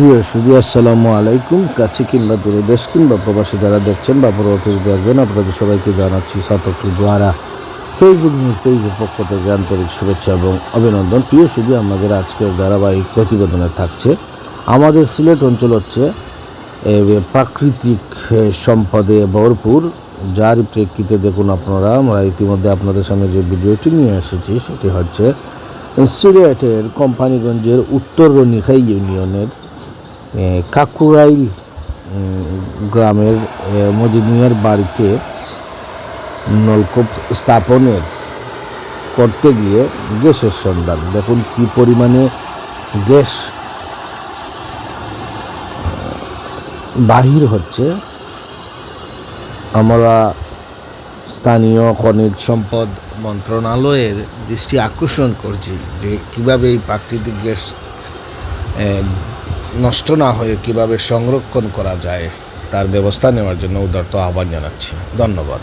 প্রিয় সুদী আসসালামু আলাইকুম। কাছে কিংবা দূরে দেশ কিংবা প্রবাসী যারা দেখছেন বা পরবর্তীতে দেখবেন, আপনাদের সবাইকে জানাচ্ছি শতকটি দ্বারা ফেসবুক নিউজ পেজের পক্ষ থেকে আন্তরিক শুভেচ্ছা এবং অভিনন্দন। প্রিয় সুদী আমাদের আজকের ধারাবাহিক প্রতিবেদনে থাকছে, আমাদের সিলেট অঞ্চল হচ্ছে প্রাকৃতিক সম্পদে ভরপুর। যার প্রেক্ষিতে দেখুন আপনারা, আমরা ইতিমধ্যে আপনাদের সামনে যে ভিডিওটি নিয়ে এসেছি, সেটি হচ্ছে সিলেটের কোম্পানিগঞ্জের উত্তর রনিখাই ইউনিয়নের কাকুরাইল গ্রামের মজিদ মিয়ার বাড়িতে নলকূপ স্থাপনের করতে গিয়ে গ্যাসের সন্ধান। দেখুন কি পরিমাণে গ্যাস বাহির হচ্ছে। আমরা স্থানীয় খনিজ সম্পদ মন্ত্রণালয়ের দৃষ্টি আকর্ষণ করছি যে কীভাবে এই প্রাকৃতিক গ্যাস নষ্ট না হয়ে কীভাবে সংরক্ষণ করা যায়, তার ব্যবস্থা নেওয়ার জন্য উদারত আহ্বান জানাচ্ছি। ধন্যবাদ।